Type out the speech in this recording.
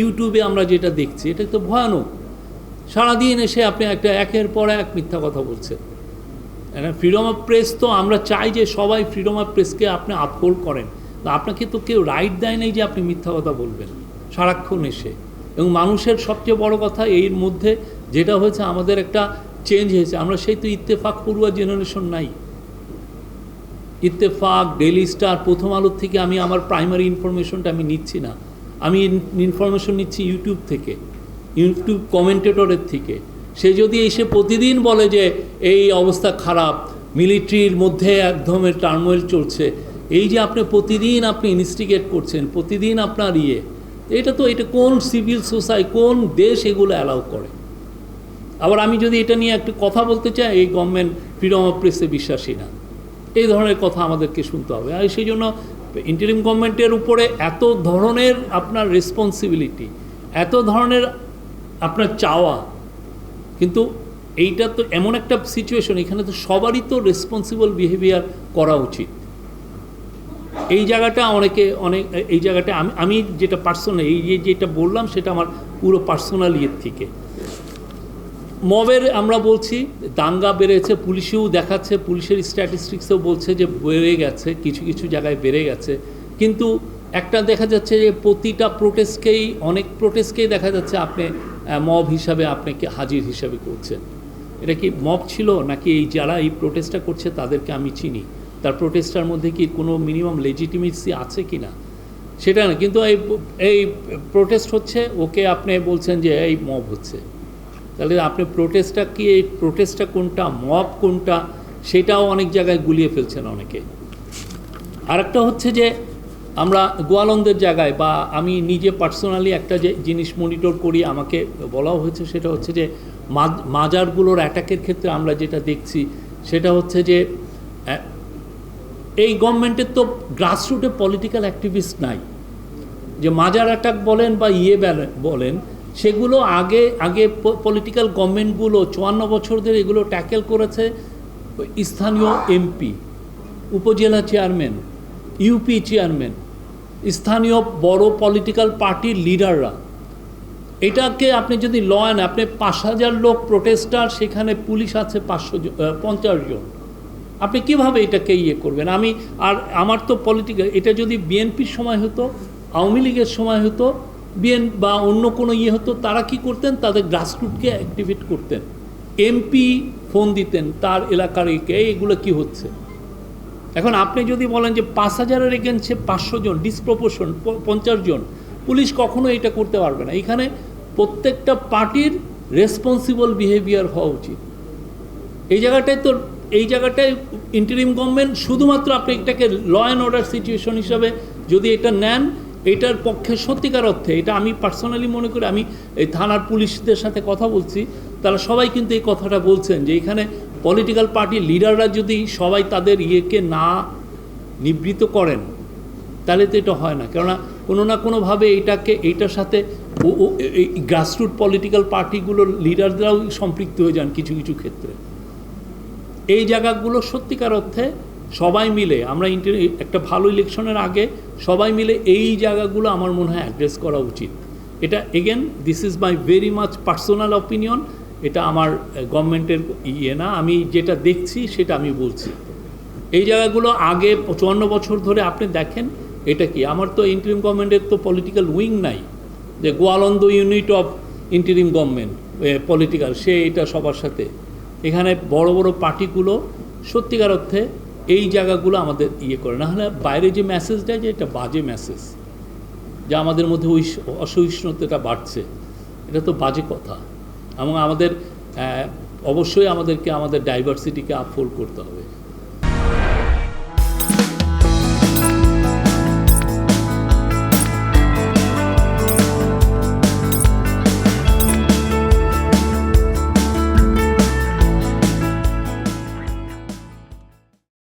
ইউটিউবে আমরা যেটা দেখছি, এটা তো ভয়ানক। সারাদিন এসে আপনি একটা একের পর এক মিথ্যা কথা বলছেন। ফ্রিডম অফ প্রেস তো আমরা চাই যে সবাই ফ্রিডম অফ প্রেসকে আপনি আপহোল্ড করেন। আপনাকে তো কেউ রাইট দেয় নাই যে আপনি মিথ্যা কথা বলবেন, সারাক্ষণ এসে। এবং মানুষের সবচেয়ে বড় কথা এর মধ্যে যেটা হয়েছে, আমাদের একটা চেঞ্জ হয়েছে। আমরা সেই তো ইত্তেফাক পড়ুয়া জেনারেশন নাই। ইত্তেফাক ডেলি স্টার প্রথম আলোর থেকে আমি আমার প্রাইমারি ইনফরমেশনটা আমি নিচ্ছি না। আমি ইনফরমেশন নিচ্ছি ইউটিউব থেকে ইউটিউব কমেন্টেটরের থেকে। সে যদি এসে প্রতিদিন বলে যে, এই অবস্থা খারাপ মিলিটারির মধ্যে একদমের টার্মোয়েল চলছে। এই যে আপনি প্রতিদিন আপনি ইনস্টিগেট করছেন, প্রতিদিন আপনার ইয়ে এটা তো, এটা কোন সিভিল সোসাইটি কোন দেশ এগুলো অ্যালাউ করে? আবার আমি যদি এটা নিয়ে একটু কথা বলতে চাই, এই গভর্নমেন্ট ফ্রিডম অফ প্রেসে বিশ্বাসী না। এই ধরনের কথা আমাদেরকে শুনতে হবে। আর সেই জন্য ইন্টারিম গভর্নমেন্টের উপরে এত ধরনের আপনার রেসপন্সিবিলিটি এত ধরনের আপনার চাওয়া, কিন্তু এইটা তো এমন একটা সিচুয়েশন এখানে তো সবারই তো রেসপন্সিবল বিহেভিয়ার করা উচিত। এই জায়গাটা অনেকে, অনেক, এই জায়গাটা আমি আমি যেটা পার্সোনাল এই যে, যেটা বললাম, সেটা আমার পুরো পার্সোনাল ইয়ের থেকে। মবের আমরা বলছি, দাঙ্গা বেড়েছে, পুলিশেও দেখাচ্ছে, পুলিশের স্ট্যাটিস্টিক্সেও বলছে যে বেড়ে গেছে, কিছু কিছু জায়গায় বেড়ে গেছে। কিন্তু একটা দেখা যাচ্ছে যে প্রতিটা প্রোটেস্টকেই অনেক প্রোটেস্টকেই দেখা যাচ্ছে আপনি মব হিসাবে আপনাকে হাজির হিসাবে করছেন। এটা কি মব ছিল নাকি এই যারা এই প্রোটেস্টটা করছে তাদেরকে আমি চিনি? তার প্রোটেস্টার মধ্যে কি কোনো মিনিমাম লেজিটিমেসি আছে কি না সেটা না, কিন্তু এই এই প্রোটেস্ট হচ্ছে, ওকে আপনি বলছেন যে এই মব হচ্ছে। তাহলে আপনি প্রোটেস্টটা কি, এই প্রোটেস্টটা কোনটা মব কোনটা, সেটাও অনেক জায়গায় গুলিয়ে ফেলছেন অনেকে। আরেকটা হচ্ছে যে, আমরা গোয়ালন্দের জায়গায় বা আমি নিজে পার্সোনালি একটা যে জিনিস মনিটর করি, আমাকে বলাও হয়েছে, সেটা হচ্ছে যে মাজারগুলোর অ্যাটাকের ক্ষেত্রে আমরা যেটা দেখছি, সেটা হচ্ছে যে এই গভর্নমেন্টের তো গ্রাসরুটে পলিটিক্যাল অ্যাক্টিভিস্ট নাই। যে মাজার অ্যাটাক বলেন বা ইয়ে বেলে- বলেন সেগুলো আগে আগে পলিটিক্যাল গভর্নমেন্টগুলো চুয়ান্ন বছর ধরে এগুলো ট্যাকেল করেছে স্থানীয় এমপি উপজেলা চেয়ারম্যান ইউপি চেয়ারম্যান স্থানীয় বড় পলিটিক্যাল পার্টির লিডাররা এটাকে আপনি যদি ল আন আপনি পাঁচ হাজার লোক প্রোটেস্টার সেখানে পুলিশ আছে পাঁচশো পঞ্চাশ জন। আপনি কীভাবে এটাকে ইয়ে করবেন? আমি, আর আমার তো পলিটিক্যাল এটা যদি বিএনপির সময় হতো, আওয়ামী লীগের সময় হতো বিএন বা অন্য কোনো ইয়ে হতো তারা কি করতেন? তাদের গ্রাসরুটকে অ্যাক্টিভেট করতেন। এমপি ফোন দিতেন তার এলাকার একে "এই, এগুলো কি হচ্ছে? এখন আপনি যদি বলেন যে পাঁচ হাজারের এগেনস্টে পাঁচশো জন ডিসপ্রপোর্শন পঞ্চাশ জন পুলিশ কখনো এটা করতে পারবে না। এখানে প্রত্যেকটা পার্টির রেসপন্সিবল বিহেভিয়ার হওয়া উচিত। এই জায়গাটায় তো এই জায়গাটায় ইন্টারিম গভর্নমেন্ট শুধুমাত্র আপনি এটাকে ল অ্যান্ড অর্ডার সিচুয়েশন হিসাবে যদি এটা নেন এটার পক্ষে সত্যিকার অর্থে, এটা আমি পার্সোনালি মনে করি, আমি এই থানার পুলিশদের সাথে কথা বলছি, তারা সবাই কিন্তু এই কথাটা বলছেন যে এখানে পলিটিক্যাল পার্টির লিডাররা যদি সবাই তাদের ইয়েকে না নিবৃত করেন, তাহলে তো এটা হয় না। কেননা কোনো না কোনোভাবে এইটাকে এইটার সাথে গ্রাসরুট পলিটিক্যাল পার্টিগুলোর লিডাররাও সম্পৃক্ত হয়ে যান কিছু কিছু ক্ষেত্রে। এই জায়গাগুলো সত্যিকার অর্থে সবাই মিলে, আমরা একটা ভালো ইলেকশনের আগে সবাই মিলে এই জায়গাগুলো আমার মনে হয় অ্যাড্রেস করা উচিত। এটা again this is my very much personal opinion এটা আমার গভর্নমেন্টের ইয়ে না, আমি যেটা দেখছি সেটা আমি বলছি। এই জায়গাগুলো আগে চুয়ান্ন বছর ধরে আপনি দেখেন, এটা কি? আমার তো ইন্টারিম গভর্নমেন্টের তো পলিটিক্যাল উইং নাই, যে Goalanda unit of interim government political সে এটা সবার সাথে। এখানে বড় বড় পার্টিগুলো সত্যিকার অর্থে এই জায়গাগুলো আমাদের ইয়ে করে। না হলে বাইরে যে মেসেজ দেয় যে এটা বাজে মেসেজ যা আমাদের মধ্যে ওই অসহিষ্ণুতাটা বাড়ছে, এটা তো বাজে কথা। এবং আমাদের অবশ্যই আমাদেরকে, আমাদের ডাইভার্সিটিকে আপফোল্ড করতে হবে।